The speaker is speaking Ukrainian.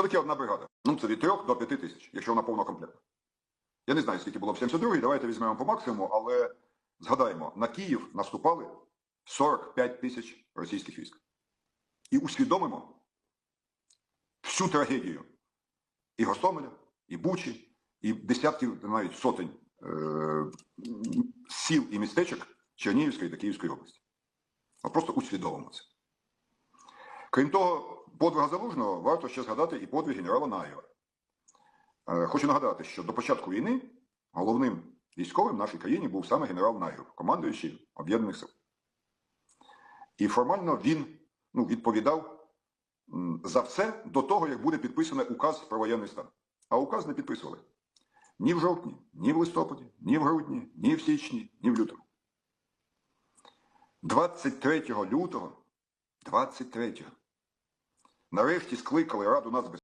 Що таке одна бригада? Ну, це від 3 до 5 тисяч, якщо вона повного комплекту. Я не знаю, скільки було в 72-й, давайте візьмемо по максимуму, але згадаємо, на Київ наступали 45 тисяч російських військ. І усвідомимо всю трагедію і Гостомеля, і Бучі, і десятків, навіть сотень е- сіл і містечок Чернігівської та Київської області. От просто усвідомимо це. Крім того, подвига Залужного варто ще згадати і подвиг генерала Наєва. Е, Хочу нагадати, що до початку війни головним військовим в нашій країні був саме генерал Наєв, командуючий Об'єднаних сил. І формально він ну, відповідав за все до того, як буде підписаний указ про воєнний стан. А указ не підписували ні в жовтні, ні в листопаді, ні в грудні, ні в січні, ні в лютому. 23 лютого, 23 нарешті скликали Раду нацбезпеки.